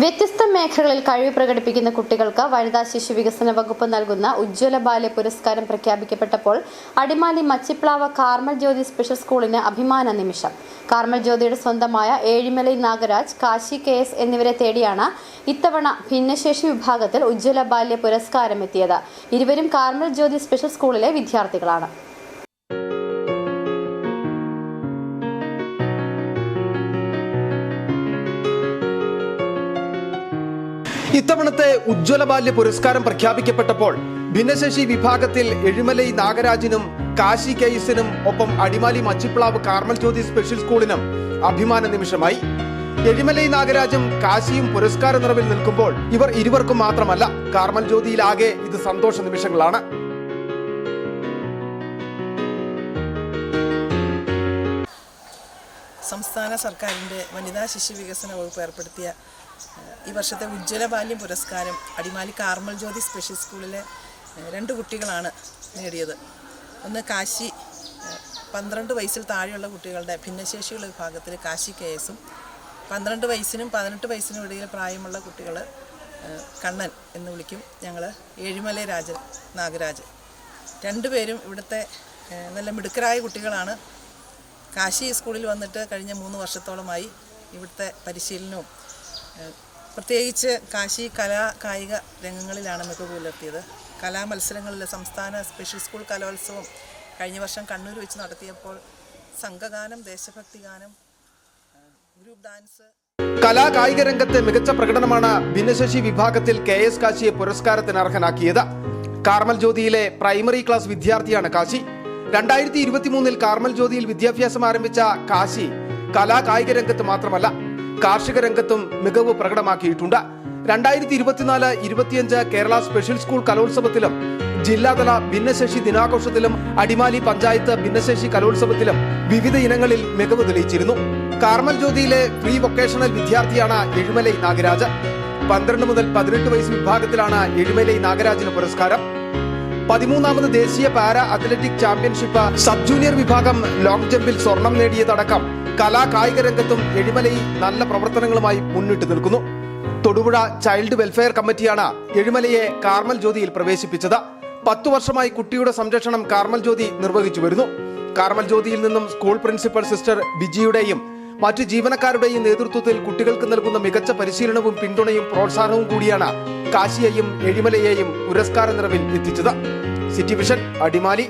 വ്യത്യസ്ത മേഖലകളിൽ കഴിവ് പ്രകടിപ്പിക്കുന്ന കുട്ടികൾക്ക് വനിതാ ശിശു വികസന വകുപ്പ് നൽകുന്ന ഉജ്ജ്വല ബാല്യ പുരസ്കാരം പ്രഖ്യാപിക്കപ്പെട്ടപ്പോൾ അടിമാലി മച്ചിപ്ലാവ കാർമൽ ജ്യോതി സ്പെഷ്യൽ സ്കൂളിന് അഭിമാന നിമിഷം. കാർമൽ ജ്യോതിയുടെ സ്വന്തമായ ഏഴിമലൈ നാഗരാജ് കാശി കെ എസ് എന്നിവരെ തേടിയാണ് ഇത്തവണ ഭിന്നശേഷി വിഭാഗത്തിൽ ഉജ്ജ്വല ബാല്യ പുരസ്കാരം എത്തിയത് ഇരുവരും കാർമൽ ജ്യോതി സ്പെഷ്യൽ സ്കൂളിലെ വിദ്യാർത്ഥികളാണ്. ഇത്തവണത്തെ ഉജ്ജ്വല ബാല്യ പുരസ്കാരം പ്രഖ്യാപിക്കപ്പെട്ടപ്പോൾ ഭിന്നശേഷി വിഭാഗത്തിൽ എഴുമലൈ നാഗരാജിനും കാശി കെയ്സിനും ഒപ്പം അടിമാലി മച്ചിപ്പ്ളാവ് കാർമൽ ജ്യോതി സ്പെഷ്യൽ സ്കൂളിനും അഭിമാന നിമിഷമായി. എഴിമലൈ നാഗരാജും കാശിയും പുരസ്കാര നിറവിൽ നിൽക്കുമ്പോൾ ഇവർ ഇരുവർക്കും മാത്രമല്ല കാർമൽ ജ്യോതിയിലാകെ ഇത് സന്തോഷ നിമിഷങ്ങളാണ്. സംസ്ഥാന സർക്കാരിന്റെ വനിതാ ശിശു വികസന വകുപ്പ് ഏർപ്പെടുത്തിയ ഈ വർഷത്തെ ഉജ്ജ്വല ബാല്യം പുരസ്കാരം അടിമാലി കാർമൽ ജ്യോതി സ്പെഷ്യൽ സ്കൂളിലെ രണ്ട് കുട്ടികളാണ് നേടിയത്. ഒന്ന് കാശി പന്ത്രണ്ട് വയസ്സിൽ താഴെയുള്ള കുട്ടികളുടെ ഭിന്നശേഷിയുള്ള വിഭാഗത്തിൽ കാശി കെ എസും പന്ത്രണ്ട് വയസ്സിനും പതിനെട്ട് വയസ്സിനും ഇടയിൽ പ്രായമുള്ള കുട്ടികൾ കണ്ണൻ എന്ന് വിളിക്കും ഞങ്ങൾ ഏഴിമല രാജൻ നാഗരാജ് രണ്ടുപേരും ഇവിടുത്തെ നല്ല മിടുക്കരായ കുട്ടികളാണ്. കാശി സ്കൂളിൽ വന്നിട്ട് കഴിഞ്ഞ മൂന്ന് വർഷത്തോളമായി ഇവിടുത്തെ പരിശീലനവും പ്രത്യേകിച്ച് കാശി കലാ കായിക രംഗങ്ങളിലാണ് മികവ് പുലർത്തിയത് കലാമത്സരങ്ങളിൽ സംസ്ഥാന സ്പെഷ്യൽ സ്കൂൾ കലോത്സവം കഴിഞ്ഞ വർഷം കണ്ണൂർ വെച്ച് നടത്തിയപ്പോൾ സംഘഗാനം ദേശഭക്തി ഗാനം ഗ്രൂപ്പ് ഡാൻസ് കലാ കായിക രംഗത്തെ മികച്ച പ്രകടനമാണ് ഭിന്നശേഷി വിഭാഗത്തിൽ കെ എസ് കാശിയെ പുരസ്കാരത്തിന് അർഹനാക്കിയത്. കാർമൽ ജ്യോതിയിലെ പ്രൈമറി ക്ലാസ് വിദ്യാർത്ഥിയാണ് കാശി. രണ്ടായിരത്തി ഇരുപത്തി മൂന്നിൽ കാർമൽ ജ്യോതിയിൽ വിദ്യാഭ്യാസം ആരംഭിച്ച കാശി കലാ കായിക രംഗത്ത് മാത്രമല്ല കാർഷിക രംഗത്തും മികവ് പ്രകടമാക്കിയിട്ടുണ്ട്. രണ്ടായിരത്തി ഇരുപത്തിനാല് ഇരുപത്തിയഞ്ച് കേരള സ്പെഷ്യൽ സ്കൂൾ കലോത്സവത്തിലും ജില്ലാതല ഭിന്നശേഷി ദിനാഘോഷത്തിലും അടിമാലി പഞ്ചായത്ത് ഭിന്നശേഷി കലോത്സവത്തിലും വിവിധ ഇനങ്ങളിൽ മികവ് തെളിയിച്ചിരുന്നു. കാർമൽ ജ്യോതിയിലെ പ്രീ വൊക്കേഷണൽ വിദ്യാർത്ഥിയാണ് എഴുമലൈ നാഗരാജ് പന്ത്രണ്ട് മുതൽ പതിനെട്ട് വയസ്സ് വിഭാഗത്തിലാണ് എഴുമലൈ നാഗരാജിന് പുരസ്കാരം. പതിമൂന്നാമത് ദേശീയ para athletic championship sub junior വിഭാഗം ലോങ് ജമ്പിൽ സ്വർണം നേടിയതടക്കം കലാ കായിക രംഗത്തും എഴിമലയിൽ നല്ല പ്രവർത്തനങ്ങളുമായി മുന്നിട്ട് നിൽക്കുന്നു. തൊടുപുഴ ചൈൽഡ് വെൽഫെയർ കമ്മിറ്റിയാണ് എഴിമലയെ കാർമൽ ജ്യോതിയിൽ പ്രവേശിപ്പിച്ചത്. പത്തു വർഷമായി കുട്ടിയുടെ സംരക്ഷണം കാർമൽ ജ്യോതി നിർവഹിച്ചു വരുന്നു. കാർമൽ ജ്യോതിയിൽ നിന്നും സ്കൂൾ പ്രിൻസിപ്പൽ സിസ്റ്റർ ബിജിയുടെയും മറ്റു ജീവനക്കാരുടെയും നേതൃത്വത്തിൽ കുട്ടികൾക്ക് നൽകുന്ന മികച്ച പരിശീലനവും പിന്തുണയും പ്രോത്സാഹനവും കൂടിയാണ് കാശിയെയും എഴിമലയെയും പുരസ്കാര നിറവിൽ എത്തിച്ചത്. City vision Adimali